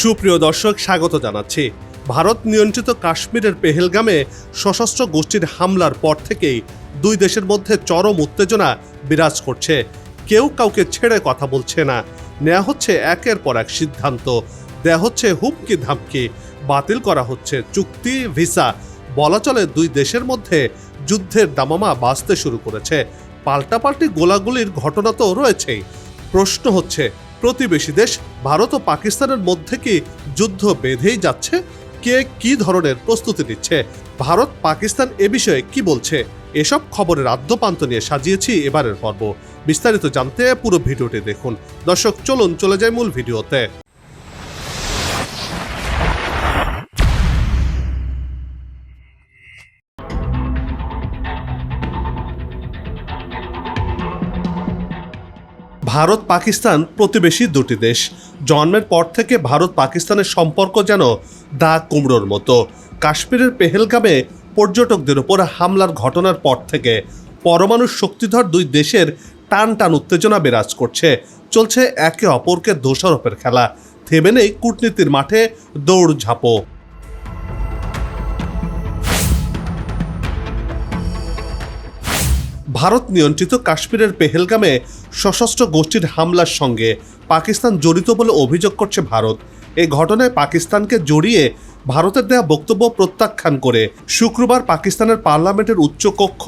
সুপ্রিয় দর্শক, স্বাগত জানাচ্ছি। ভারত নিয়ন্ত্রিত কাশ্মীরের পেহেলগামে সশস্ত্র গোষ্ঠীর হামলার পর থেকেই দুই দেশের মধ্যে চরম উত্তেজনা বিরাজ করছে। কেউ কাউকে ছেড়ে কথা বলছে না। নেওয়া হচ্ছে একের পর এক সিদ্ধান্ত। দেয়া হচ্ছে হুমকি ধামকি বাতিল করা হচ্ছে চুক্তি, ভিসা। বলা চলে দুই দেশের মধ্যে যুদ্ধের দামামা বাঁচতে শুরু করেছে। পাল্টাপাল্টি গোলাগুলির ঘটনা তো রয়েছেই। প্রশ্ন হচ্ছে প্রতিবেশী দেশ, ভারত ও পাকিস্তানের মধ্যে কি যুদ্ধ বেঁধেই যাচ্ছে? কে কি ধরনের প্রস্তুতি নিচ্ছে? ভারত, পাকিস্তান এ বিষয়ে কি বলছে? এসব খবরের আদ্যপান্ত নিয়ে সাজিয়েছি এবারের পর্ব। বিস্তারিত জানতে পুরো ভিডিওটি দেখুন। দর্শক, চলুন চলে যায় মূল ভিডিওতে। ভারত পাকিস্তান প্রতিবেশী দুটি দেশ। জন্মের পর থেকে ভারত পাকিস্তানের সম্পর্ক যেন দা কুমড়োর মতো। কাশ্মীরের পেহেলগামে পর্যটকদের উপর হামলার ঘটনার পর থেকে পরমাণু শক্তিধর দুই দেশের টান টান উত্তেজনা বিরাজ করছে। চলছে একে অপরকে দোষারোপের খেলা। থেমে নেই কূটনীতির মাঠে দৌড় ঝাঁপো ভারত নিয়ন্ত্রিত কাশ্মীরের পেহেলগামে সশস্ত্র গোষ্ঠীর হামলার সঙ্গে পাকিস্তান জড়িত বলে অভিযোগ করছে ভারত। এই ঘটনায় পাকিস্তানকে জড়িয়ে ভারতের দেয়া বক্তব্য প্রত্যাখ্যান করে শুক্রবার পাকিস্তানের পার্লামেন্টের উচ্চকক্ষ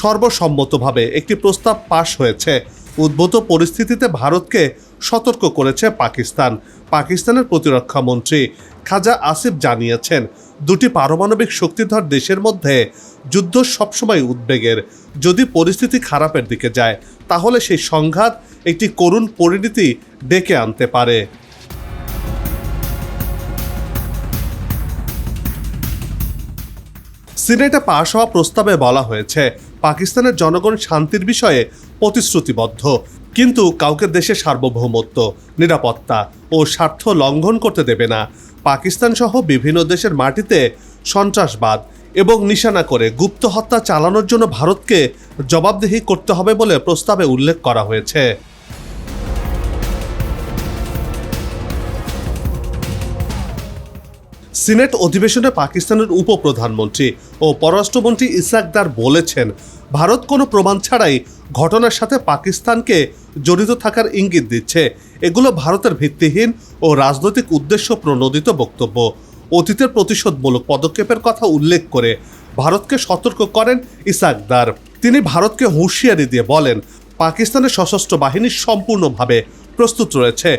সর্বসম্মতভাবে একটি প্রস্তাব পাশ হয়েছে। উদ্ভূত পরিস্থিতিতে ভারতকে সতর্ক করেছে পাকিস্তান। পাকিস্তানের প্রতিরক্ষা মন্ত্রী খাজা আসিফ জানিয়েছেন, দুটি পারমাণবিক শক্তিধর দেশের মধ্যে যুদ্ধ সবসময় উদ্বেগের। যদি পরিস্থিতি খারাপের দিকে যায়, তাহলে সেই সংঘাত একটি করুণ পরিণতি ডেকে আনতে পারে। সিনেটে পাশ হওয়া প্রস্তাবে বলা হয়েছে, পাকিস্তানের জনগণ শান্তির বিষয়ে প্রতিশ্রুতিবদ্ধ। কিন্তু কাউকে দেশের সার্বভৌমত্ব, নিরাপত্তা ও স্বার্থ লঙ্ঘন করতে দেবে না। পাকিস্তান সহ বিভিন্ন দেশের মাটিতে সন্ত্রাসবাদ এবং নিশানা করে গুপ্ত হত্যা চালানোর জন্য ভারতকে জবাবদিহি করতে হবে বলে প্রস্তাবে উল্লেখ করা হয়েছে। সিনেট অধিবেশনে পাকিস্তানের উপপ্রধানমন্ত্রী ও পররাষ্ট্রমন্ত্রী ইসাকদার বলেছেন, ভারত কোনো প্রমাণ ছাড়াই ঘটনার সাথে পাকিস্তানকে জড়িত থাকার ইঙ্গিত দিচ্ছে। এগুলো ভারতের ভিত্তিহীন ও রাজনৈতিক উদ্দেশ্য প্রণোদিত বক্তব্য। অতীতের প্রতিশোধমূলক পদক্ষেপের কথা উল্লেখ করে ভারতকে সতর্ক করেন ইসাকদার তিনি ভারতকে হুঁশিয়ারি দিয়ে বলেন, পাকিস্তানের সশস্ত্র বাহিনী সম্পূর্ণভাবে প্রস্তুত রয়েছে।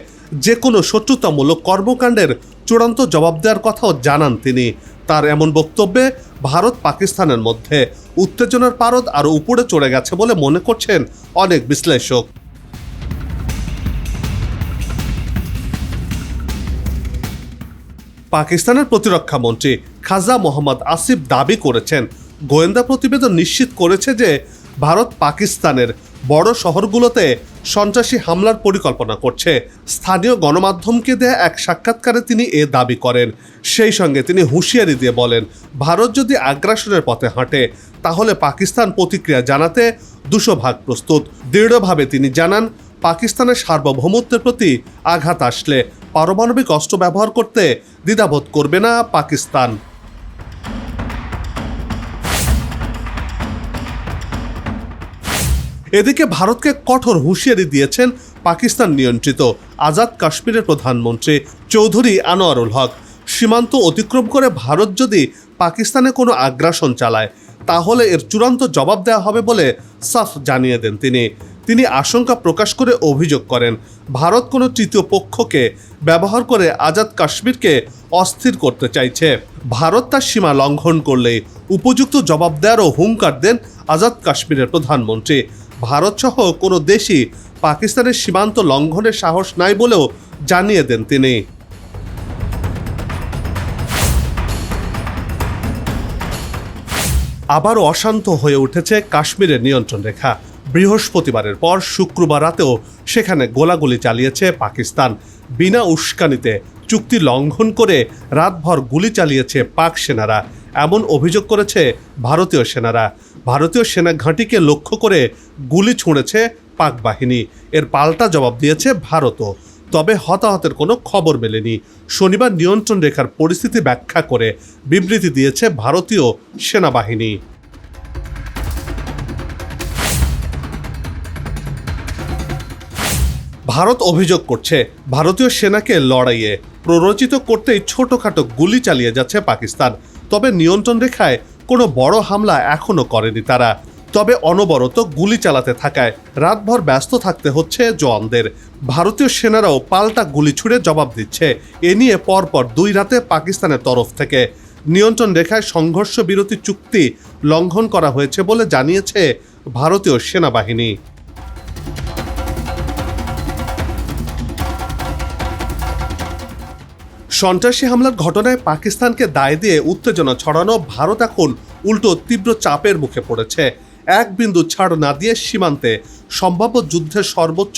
যে কোনো শত্রুতামূলক কর্মকাণ্ডের চূড়ান্ত জবাব দেওয়ার কথাও জানান তিনি। তার এমন বক্তব্যে ভারত পাকিস্তানের মধ্যে উত্তেজনার পারদ আরও উপরে চড়ে গেছে বলে মনে করছেন অনেক বিশ্লেষক। পাকিস্তানের প্রতিরক্ষা মন্ত্রী খাজা মোহাম্মদ আসিফ দাবি করেছেন, গোয়েন্দা প্রতিবেদন নিশ্চিত করেছে যে ভারত পাকিস্তানের বড় শহরগুলোতে সন্ত্রাসী হামলার পরিকল্পনা করছে। স্থানীয় গণমাধ্যমকে দেয়া এক সাক্ষাৎকারে তিনি এ দাবি করেন। সেই সঙ্গে তিনি হুঁশিয়ারি দিয়ে বলেন, ভারত যদি আগ্রাসনের পথে হাঁটে, তাহলে পাকিস্তান প্রতিক্রিয়া জানাতে দুশো ভাগ প্রস্তুত। দৃঢ়ভাবে তিনি জানান, পাকিস্তানের সার্বভৌমত্বের প্রতি আঘাত আসলে পারমাণবিক অস্ত্র ব্যবহার করতে দ্বিধাবোধ করবে না পাকিস্তান। এদিকে ভারতকে কঠোর হুঁশিয়ারি দিয়েছেন পাকিস্তান নিয়ন্ত্রিত আজাদ কাশ্মীরের প্রধানমন্ত্রী চৌধুরী আনোয়ারুল হক। সীমান্ত অতিক্রম করে ভারত যদি পাকিস্তানে কোনো আগ্রাসন চালায়, তাহলে এর চূড়ান্ত জবাব দেওয়া হবে বলে সাফ জানিয়ে দেন তিনি। তিনি আশঙ্কা প্রকাশ করে অভিযোগ করেন, ভারত কোনো তৃতীয় পক্ষকে ব্যবহার করে আজাদ কাশ্মীরকে অস্থির করতে চাইছে। ভারত তার সীমা লঙ্ঘন করলে উপযুক্ত জবাব দেওয়ারও হুঙ্কার দেন আজাদ কাশ্মীরের প্রধানমন্ত্রী। ভারতসহ কোনো দেশই পাকিস্তানের সীমান্ত লঙ্ঘনের সাহস নাই বলেও জানিয়ে দেন তিনি। আবারও অশান্ত হয়ে উঠেছে কাশ্মীরের নিয়ন্ত্রণ রেখা। বৃহস্পতিবারের পর শুক্রবার রাতেও সেখানে গোলাগুলি চালিয়েছে পাকিস্তান। বিনা উস্কানিতে চুক্তি লঙ্ঘন করে রাতভর গুলি চালিয়েছে পাক সেনারা। এমন অভিযোগ করেছে ভারতীয় সেনারা। ভারতীয় সেনা ঘাঁটিকে লক্ষ্য করে গুলি ছুঁড়েছে পাক বাহিনী। এর পাল্টা জবাব দিয়েছে ভারতও। তবে হতাহতের কোনো খবর মেলেনি। শনিবার নিয়ন্ত্রণ রেখার পরিস্থিতি ব্যাখ্যা করে বিবৃতি দিয়েছে ভারতীয় সেনাবাহিনী। ভারত অভিযোগ করছে ভারতীয় সেনাকে লড়াইয়ে প্ররোচিত করতেই ছোটখাটো গুলি চালিয়ে যাচ্ছে পাকিস্তান। তবে নিয়ন্ত্রণ রেখায় কোনো বড় হামলা এখনও করেনি তারা। তবে অনবরত গুলি চালাতে থাকায় রাতভর ব্যস্ত থাকতে হচ্ছে জওয়ানদের। ভারতীয় সেনারাও পাল্টা গুলি ছুড়ে জবাব দিচ্ছে। এ নিয়ে পরপর দুই রাতে পাকিস্তানের তরফ থেকে নিয়ন্ত্রণ রেখায় সংঘর্ষ বিরতি চুক্তি লঙ্ঘন করা হয়েছে বলে জানিয়েছে ভারতীয় সেনাবাহিনী। সন্ত্রাসী হামলার ঘটনায় পাকিস্তানকে দায় দিয়ে উত্তেজনা ছড়ানো ভারত এখন উল্টো তীব্র চাপের মুখে পড়েছে। এক বিন্দু ছাড় না দিয়ে সীমান্তে সম্ভাব্য যুদ্ধের সর্বোচ্চ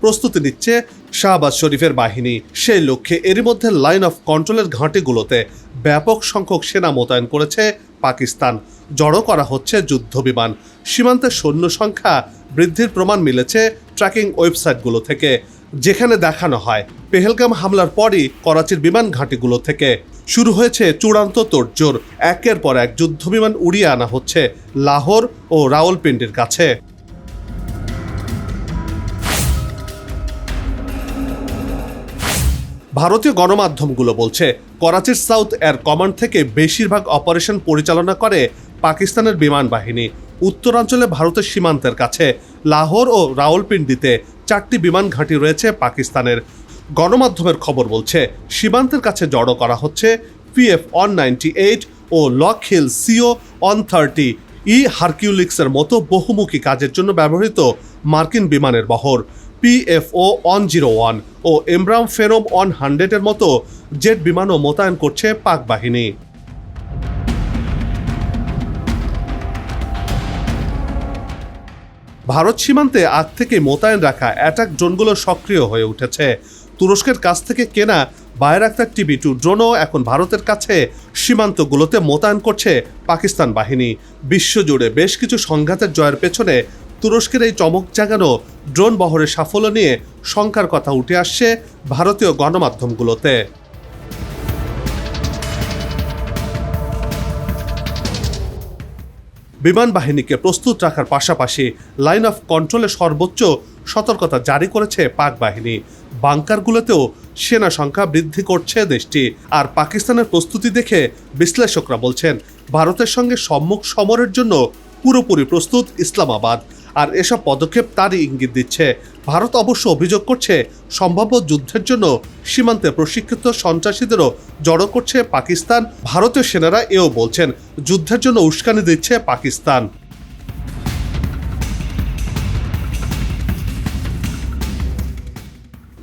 প্রস্তুতি নিচ্ছে শাহবাজ শরীফের বাহিনী। সেই লক্ষ্যে এরই মধ্যে লাইন অফ কন্ট্রোলের ঘাঁটিগুলোতে ব্যাপক সংখ্যক সেনা মোতায়েন করেছে পাকিস্তান। জড়ো করা হচ্ছে যুদ্ধ বিমান। সীমান্তে সৈন্য সংখ্যা বৃদ্ধির প্রমাণ মিলেছে ট্র্যাকিং ওয়েবসাইটগুলো থেকে, যেখানে দেখানো হয় পেহেলগাম হামলার পরই করাচির বিমান ঘাঁটিগুলো থেকে। শুরু হয়েছে চূড়ান্ত তোড়জোড়। একের পর এক যুদ্ধ বিমান উড়িয়ে আনা হচ্ছে লাহোর ও রাওয়ালপিন্ডির কাছে। ভারতীয় গণমাধ্যমগুলো বলছে, করাচির সাউথ এয়ার কমান্ড থেকে বেশিরভাগ অপারেশন পরিচালনা করে পাকিস্তানের বিমান বাহিনী। উত্তরাঞ্চলে ভারতের সীমান্তের কাছে লাহোর ও রাওয়ালপিন্ডিতে চারটি বিমান ঘাঁটি রয়েছে পাকিস্তানের। গণমাধ্যমের খবর বলছে, সীমান্তের কাছে জড়ো করা হচ্ছে পিএফ ওয়ান নাইনটি এইট ও Lockheed C one thirty E হারকিউলিক্সের মতো বহুমুখী কাজের জন্য ব্যবহৃত মার্কিন বিমানের বহর। পিএফও ওয়ান জিরো ওয়ান ও এমব্রাম ফেরোম ওয়ান হান্ড্রেডের মতো জেট বিমানও মোতায়েন করছে পাক বাহিনী। ভারত সীমান্তে আগ থেকে মোতায়েন রাখা অ্যাটাক ড্রোনগুলো সক্রিয় হয়ে উঠেছে। তুরস্কের কাছ থেকে কেনা বায়রাক্তার টিভি টু ড্রোনও এখন ভারতের কাছে সীমান্তগুলোতে মোতায়েন করছে পাকিস্তান বাহিনী। বিশ্বজুড়ে বেশ কিছু সংঘাতের জয়ের পেছনে তুরস্কের এই চমক জাগানো ড্রোন বহরের সাফল্য নিয়ে শঙ্কার কথা উঠে আসছে ভারতীয় গণমাধ্যমগুলোতে। বিমান বাহিনীকে প্রস্তুত রাখার পাশাপাশি লাইন অফ কন্ট্রোলে সর্বোচ্চ সতর্কতা জারি করেছে পাক বাহিনী। বাংকারগুলোতেও সেনা সংখ্যা বৃদ্ধি করছে দেশটি। আর পাকিস্তানের প্রস্তুতি দেখে বিশ্লেষকরা বলছেন, ভারতের সঙ্গে সম্মুখ সমরের জন্য পুরোপুরি প্রস্তুত ইসলামাবাদ। আর এসব পদক্ষেপ তারই ইঙ্গিত দিচ্ছে। ভারত অবশ্য অভিযোগ করছে, সম্ভাব্য যুদ্ধের জন্য সীমান্তে প্রশিক্ষিত সন্ত্রাসীদেরও জড়ো করছে পাকিস্তান। ভারতীয় সেনারা এও বলছেন, যুদ্ধের জন্য উস্কানি দিচ্ছে পাকিস্তান।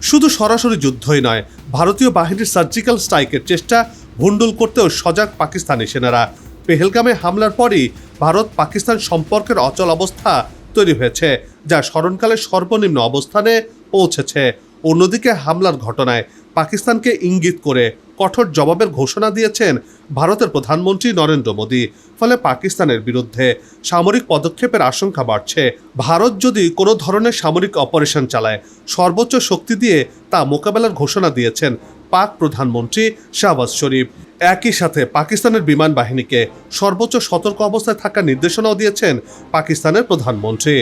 শুধু সরাসরি যুদ্ধই নয়, ভারতীয় বাহিনীর সার্জিক্যাল স্ট্রাইকের চেষ্টা ভণ্ডুল করতেও সজাগ পাকিস্তানি সেনারা। পেহেলগামে হামলার পরই ভারত পাকিস্তান সম্পর্কের অচল অবস্থা তৈরি হয়েছে, যা স্মরণকালে সর্বনিম্ন অবস্থানে পৌঁছেছে। অন্যদিকে হামলার ঘটনায় পাকিস্তানকে ইঙ্গিত করে কঠোর জবাবের ঘোষণা দিয়েছেন ভারতের প্রধানমন্ত্রী নরেন্দ্র মোদী। ফলে পাকিস্তানের বিরুদ্ধে সামরিক পদক্ষেপের আশঙ্কা বাড়ছে। ভারত যদি কোনো ধরনের সামরিক অপারেশন চালায়, সর্বোচ্চ শক্তি দিয়ে তা মোকাবেলার ঘোষণা দিয়েছেন পাক প্রধানমন্ত্রী শাহবাজ শরীফ। একই সাথে পাকিস্তানের বিমান বাহিনীকে সর্বোচ্চ সতর্ক অবস্থায় থাকার নির্দেশনাও দিয়েছেন পাকিস্তানের প্রধানমন্ত্রী।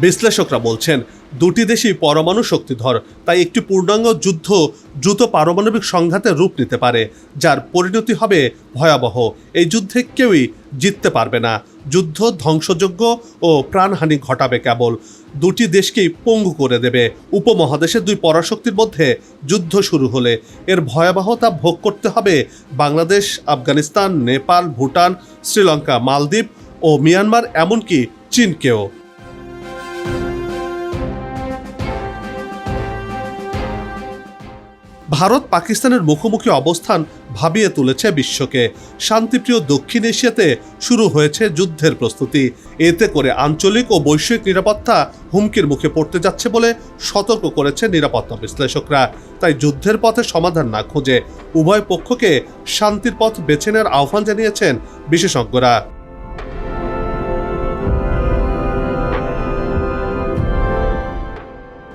বিশ্লেষকরা বলছেন, দুটি দেশই পরমাণু শক্তিধর, তাই একটি পূর্ণাঙ্গ যুদ্ধ দ্রুত পারমাণবিক সংঘাতে রূপ নিতে পারে, যার পরিণতি হবে ভয়াবহ। এই যুদ্ধে কেউই জিততে পারবে না। যুদ্ধ ধ্বংসযোগ্য ও প্রাণহানি ঘটাবে কেবল। দুটি দেশকেই পঙ্গু করে দেবে। উপমহাদেশের দুই পরাশক্তির মধ্যে যুদ্ধ শুরু হলে এর ভয়াবহতা ভোগ করতে হবে বাংলাদেশ, আফগানিস্তান, নেপাল, ভুটান, শ্রীলঙ্কা, মালদ্বীপ ও মিয়ানমার, এমনকি চীনকেও। ভারত পাকিস্তানের মুখোমুখি অবস্থান ভাবিয়ে তুলেছে বিশ্বকে। শান্তিপ্রিয় দক্ষিণ এশিয়াতে শুরু হয়েছে যুদ্ধের প্রস্তুতি। এতে করে আঞ্চলিক ও বৈশ্বিক নিরাপত্তা হুমকির মুখে পড়তে যাচ্ছে বলে সতর্ক করেছে নিরাপত্তা বিশ্লেষকরা। তাই যুদ্ধের পথে সমাধান না খুঁজে উভয় পক্ষকে শান্তির পথ বেছে নেওয়ার আহ্বান জানিয়েছেন বিশেষজ্ঞরা।